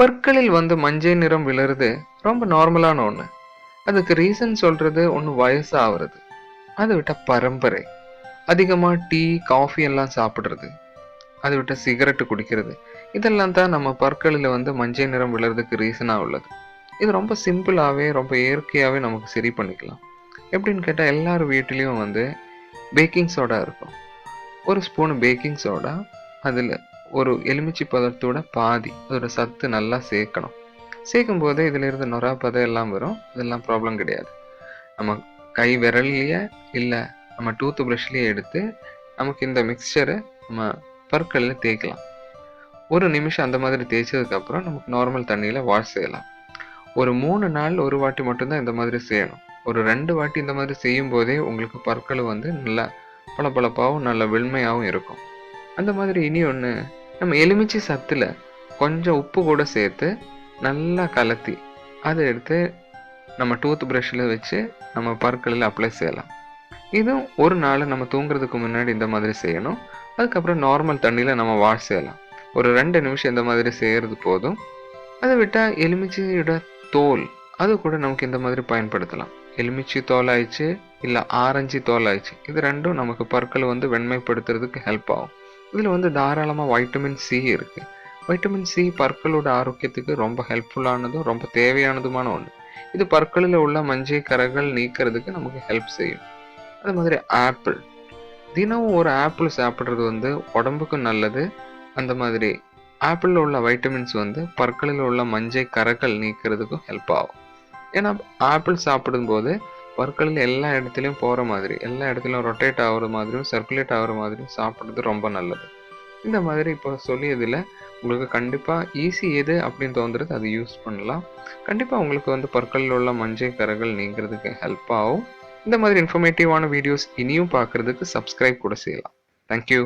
பற்களில் வந்து மஞ்சள் நிறம் விழுறது ரொம்ப நார்மலான ஒன்று அதுக்கு ரீசன் சொல்கிறது ஒன்று வயசு ஆகுறது அதை விட்ட பரம்பரை. அதிகமாக டீ காஃபி எல்லாம் சாப்பிட்றது. அதை விட்ட சிகரெட்டு குடிக்கிறது. இதெல்லாம் தான் நம்ம பற்களில் வந்து மஞ்சள் நிறம் விழுறதுக்கு ரீசனாக உள்ளது. இது ரொம்ப சிம்பிளாகவே ரொம்ப இயற்கையாகவே நமக்கு சரி பண்ணிக்கலாம். எப்படின்னு கேட்டால் எல்லார் வீட்லேயும் வந்து பேக்கிங் சோடா இருக்கும். ஒரு ஸ்பூன் பேக்கிங் சோடா அதில் ஒரு எலுமிச்சை பதத்தோட பாதி அதோட சத்து நல்லா சேர்க்கணும். சேர்க்கும் போதே இதிலிருந்து நொறா பதம் எல்லாம் வரும். இதெல்லாம் ப்ராப்ளம் கிடையாது. நம்ம கை விரல்லையே இல்லை நம்ம டூத் ப்ரஷ்லேயே எடுத்து நமக்கு இந்த மிக்சரை நம்ம பற்களில் தேய்க்கலாம். ஒரு நிமிஷம் அந்த மாதிரி தேய்ச்சதுக்கப்புறம் நமக்கு நார்மல் தண்ணியில் வாஷ் செய்யலாம். ஒரு மூணு நாள் ஒரு வாட்டி மட்டும்தான் இந்த மாதிரி செய்யணும். ஒரு ரெண்டு வாட்டி இந்த மாதிரி செய்யும் போதே உங்களுக்கு பற்கள் வந்து நல்லா பளபளப்பாகவும் நல்ல வெண்மையாகவும் இருக்கும். அந்த மாதிரி இனி ஒன்று நம்ம எலுமிச்சை சத்தில் கொஞ்சம் உப்பு கூட சேர்த்து நல்லா கலத்தி அதை எடுத்து நம்ம டூத் ப்ரஷ்ஷில் வச்சு நம்ம பற்களில் அப்ளை செய்யலாம். இதுவும் ஒரு நாள் நம்ம தூங்குறதுக்கு முன்னாடி இந்த மாதிரி செய்யணும். அதுக்கப்புறம் நார்மல் தண்ணியில் நம்ம வாஷ் செய்யலாம். ஒரு ரெண்டு நிமிஷம் இந்த மாதிரி செய்கிறது போதும். அதை விட்டால் எலுமிச்சையோட தோல் அது கூட நமக்கு இந்த மாதிரி பயன்படுத்தலாம். எலுமிச்சை தோல் ஆயிடுச்சு இல்லை ஆரஞ்சு தோல் ஆயிடுச்சு. இது ரெண்டும் நமக்கு பற்கள் வந்து வெண்மைப்படுத்துறதுக்கு ஹெல்ப் ஆகும். இதில் வந்து தாராளமாக வைட்டமின் சி இருக்குது வைட்டமின் சி பற்களோட ஆரோக்கியத்துக்கு ரொம்ப ஹெல்ப்ஃபுல்லானதும் ரொம்ப தேவையானதுமான ஒன்று இது பற்களில் உள்ள மஞ்சள் கரைகள் நீக்கிறதுக்கு நமக்கு ஹெல்ப் செய்யும். அது மாதிரி ஆப்பிள் தினமும் ஒரு ஆப்பிள் சாப்பிட்றது வந்து உடம்புக்கு நல்லது. அந்த மாதிரி ஆப்பிளில் உள்ள வைட்டமின்ஸ் வந்து பற்களில் உள்ள மஞ்சள் கரைகள் நீக்கிறதுக்கும் ஹெல்ப் ஆகும். ஏன்னா ஆப்பிள் சாப்பிடும்போது பற்களில் எல்லா இடத்துலையும் போகிற மாதிரி எல்லா இடத்துலையும் ரொட்டேட் ஆகிற மாதிரியும் சர்க்குலேட் ஆகிற மாதிரியும் சாப்பிட்றது ரொம்ப நல்லது. இந்த மாதிரி இப்போ சொல்லியதில் உங்களுக்கு கண்டிப்பாக ஈஸி எது அப்படின்னு தோன்றுறது அது யூஸ் பண்ணலாம். கண்டிப்பாக உங்களுக்கு வந்து பற்களில் உள்ள மஞ்சள் கரைகள் நீங்கிறதுக்கு ஹெல்ப் ஆகும். இந்த மாதிரி இன்ஃபர்மேட்டிவான வீடியோஸ் இனியும் பார்க்குறதுக்கு சப்ஸ்கிரைப் கூட செய்யலாம். தேங்க்யூ